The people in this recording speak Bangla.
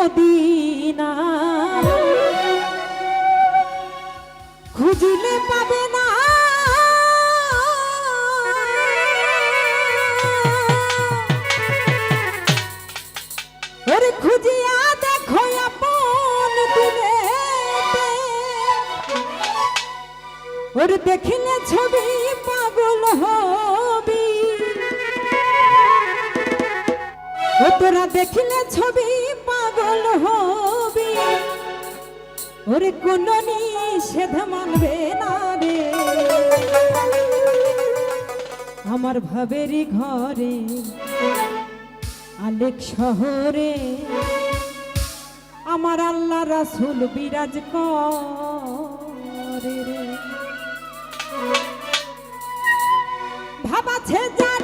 মদিনা। খুঁজিলে পাবে না। ওরে খুঁজিয়া দেখো আপন দিলে দেখিলে ছবি পাগল হবি। ও তোরা দেখিলে ছবি পাগল হবি। ওরে কোন নিষেধ মানবে না রে। আমার ভাবেরই ঘরে আলেক শহরে আমার আল্লাহ রাসুল বিরাজ করে রে। ভাবাছে চেনা